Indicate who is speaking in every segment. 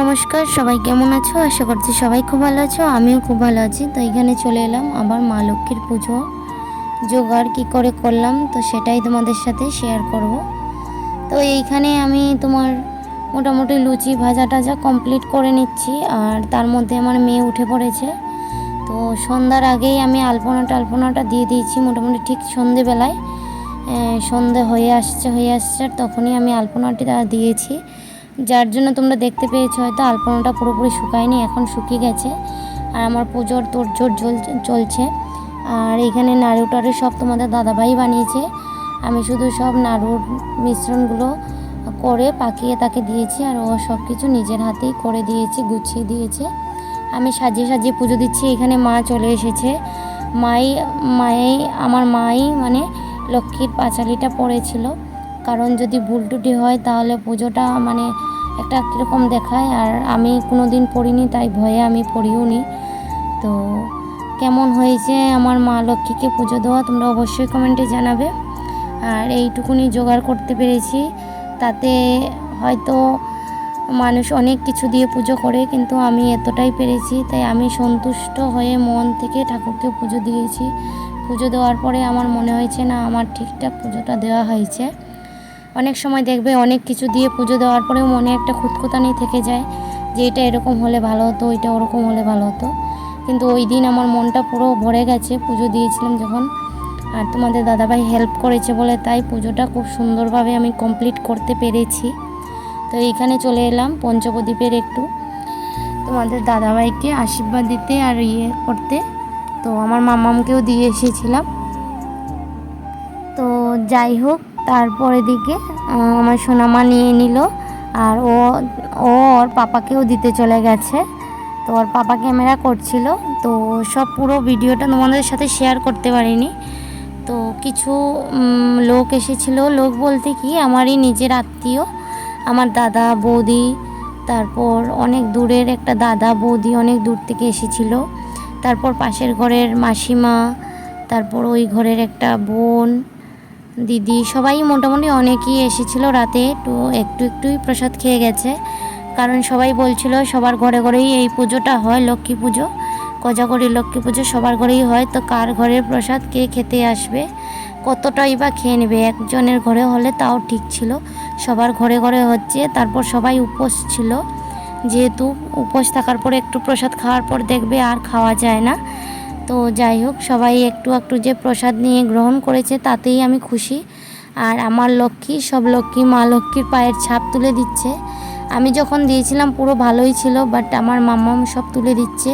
Speaker 1: নমস্কার, সবাই কেমন আছো? আশা করছি সবাই খুব ভালো আছো, আমিও খুব ভালো আছি। তো এখানে চলে এলাম আবার মা লক্ষ্মীর পুজো। জোগাড় কী করে করলাম, তো সেটাই তোমাদের সাথে শেয়ার করব। তো এইখানে আমি তোমার মোটামুটি লুচি ভাজা টাজা কমপ্লিট করে নিচ্ছি, আর তার মধ্যে আমার মেয়ে উঠে পড়েছে। তো সন্ধ্যার আগেই আমি আলপনা টালপনাটা দিয়ে দিয়েছি মোটামুটি ঠিক সন্ধেবেলায়। সন্ধে হয়ে আসছে হয়ে আসছে, তখনই আমি আলপনাটি দিয়েছি। যার জন্য তোমরা দেখতে পেয়েছ, হয়তো আলপনাটা পুরোপুরি শুকায়নি, এখন শুকিয়ে গেছে। আর আমার পুজোর তোড়জোড় চলছে। আর এখানে নাড়ু টাড়ু সব তোমাদের দাদাভাই বানিয়েছে। আমি শুধু সব নাড়ুর মিশ্রণগুলো করে পাকিয়ে তাকে দিয়েছি, আর ও সব কিছু নিজের হাতেই করে দিয়েছে, গুছিয়ে দিয়েছে। আমি সাজিয়ে সাজিয়ে পুজো দিচ্ছি, এখানে মা চলে এসেছে। মাই মাই আমার মাই মানে লক্ষ্মীর পাঁচালিটা পড়েছিল। কারণ যদি ভুল টুটি হয় তাহলে পুজোটা মানে একটা কীরকম দেখায় আর আমি কোনো দিন পড়িনি, তাই ভয়ে আমি পড়িও নি তো কেমন হয়েছে আমার মা লক্ষ্মীকে পুজো দেওয়া তোমরা অবশ্যই কমেন্টে জানাবে। আর এইটুকুনি জোগাড় করতে পেরেছি। তাতে হয়তো মানুষ অনেক কিছু দিয়ে পুজো করে, কিন্তু আমি এতটাই পেরেছি, তাই আমি সন্তুষ্ট হয়ে মন থেকে ঠাকুরকে পুজো দিয়েছি। পুজো দেওয়ার পরে আমার মনে হয়েছে, না, আমার ঠিকঠাক পুজোটা দেওয়া হয়েছে। অনেক সময় দেখবে অনেক কিছু দিয়ে পুজো দেওয়ার পরেও মনে একটা খুঁতখুতানি থেকে যায় যে এটা এরকম হলে ভালো হতো, এটা ওরকম হলে ভালো হতো। কিন্তু ওই দিন আমার মনটা পুরো ভরে গেছে পুজো দিয়েছিলাম যখন। আর তোমাদের দাদাভাই হেল্প করেছে বলে তাই পুজোটা খুব সুন্দরভাবে আমি কমপ্লিট করতে পেরেছি। তো এইখানে চলে এলাম পঞ্চপ্রদীপের একটু। তোমাদের দাদাভাইকে আশীর্বাদ দিতে আর ইয়ে করতে। তো আমার মামামকেও দিয়ে এসেছিলাম। তো যাই হোক তারপরে দিকে আমার সোনামা নিয়ে নিল, আর ও ও ওর পাপাকেও দিতে চলে গেছে। তো ওর পাপা ক্যামেরা করছিল, তো সব পুরো ভিডিওটা তোমাদের সাথে শেয়ার করতে পারিনি। তো কিছু লোক এসেছিল। লোক বলতে কি, আমারই নিজের আত্মীয়, আমার দাদা, বৌদি, তারপর অনেক দূরের একটা দাদা, বৌদি অনেক দূর থেকে এসেছিল। তারপর পাশের ঘরের মাসিমা, তারপর ওই ঘরের একটা বোন দিদি সবাই মোটামুটি অনেকেই এসেছিল রাতে একটু একটু একটুই প্রসাদ খেয়ে গেছে। কারণ সবাই বলছিল সবার ঘরে ঘরেই এই পুজোটা হয়, লক্ষ্মী পুজো। কোজাগরি লক্ষ্মী পুজো সবার ঘরেই হয়, তো কার ঘরের প্রসাদ, কে খেতে আসবে? কতটাই বা খেয়ে নেবে? একজনের ঘরে হলে তাও ঠিক ছিল। সবার ঘরে ঘরে হচ্ছে, তারপর সবাই উপোস ছিল। যেহেতু উপোস থাকার পরে একটু প্রসাদ খাওয়ার পর দেখবে আর খাওয়া যায় না। তো যাই হোক, সবাই একটু একটু যে প্রসাদ নিয়ে গ্রহণ করেছে তাতেই আমি খুশি। আর আমার লক্ষ্মী, সব লক্ষ্মী, মা লক্ষ্মীর পায়ের ছাপ তুলে দিচ্ছে। আমি যখন দিয়েছিলাম পুরো ভালোই ছিল বাট আমার মাম্মাম সব তুলে দিচ্ছে।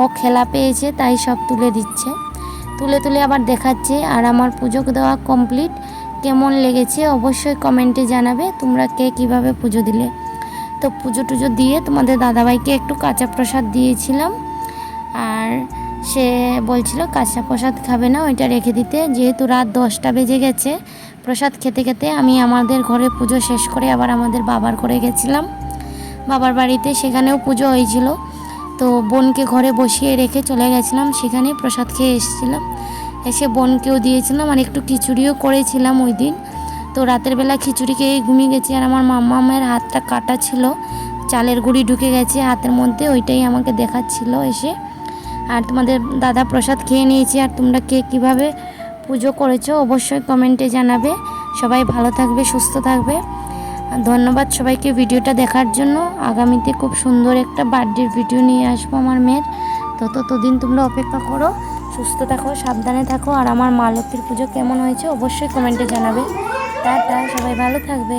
Speaker 1: ও খেলা পেয়েছে, তাই সব তুলে দিচ্ছে। তুলে তুলে আবার দেখাচ্ছে, আর আমার পুজো দেওয়া কমপ্লিট কেমন লেগেছে অবশ্যই কমেন্টে জানাবে, তোমরা কে কীভাবে পুজো দিলে। তো পুজো টুজো দিয়ে তোমাদের দাদাভাইকে একটু কাঁচা প্রসাদ দিয়েছিলাম। আর সে বলছিল, কাঁচা প্রসাদ খাবে না, ওইটা রেখে দিতে। যেহেতু রাত দশটা বেজে গেছে, প্রসাদ খেতে খেতে আমি আমাদের ঘরে পুজো শেষ করে আবার আমাদের বাবার ঘরে গেছিলাম। বাবার বাড়িতে সেখানেও পুজো হয়েছিল। তো বোনকে ঘরে বসিয়ে রেখে চলে গেছিলাম, সেখানে প্রসাদ খেয়ে এসেছিলাম। এসে বোনকেও দিয়েছিলাম আর একটু খিচুড়িও করেছিলাম ওই দিন। তো রাতের বেলা খিচুড়ি খেয়ে ঘুমিয়ে গেছি আর আমার মাম্মা মায়ের হাতটা কাটা ছিল, চালের গুঁড়ি ঢুকে গেছে হাতের মধ্যে, ওইটাই আমাকে দেখাচ্ছিল এসে। আর তোমাদের দাদা প্রসাদ খেয়ে নিয়েছি, আর তোমরা কে কীভাবে পুজো করেছ অবশ্যই কমেন্টে জানাবে। সবাই ভালো থাকবে, সুস্থ থাকবে। ধন্যবাদ সবাইকে ভিডিওটা দেখার জন্য। আগামীতে খুব সুন্দর একটা বার্থডের ভিডিও নিয়ে আসব আমার মেয়ের। তো ততদিন তোমরা অপেক্ষা করো, সুস্থ থাকো, সাবধানে থাকো। আর আমার মা লক্ষ্মীর পুজো কেমন হয়েছে অবশ্যই কমেন্টে জানাবে। টাটা, সবাই ভালো থাকবে।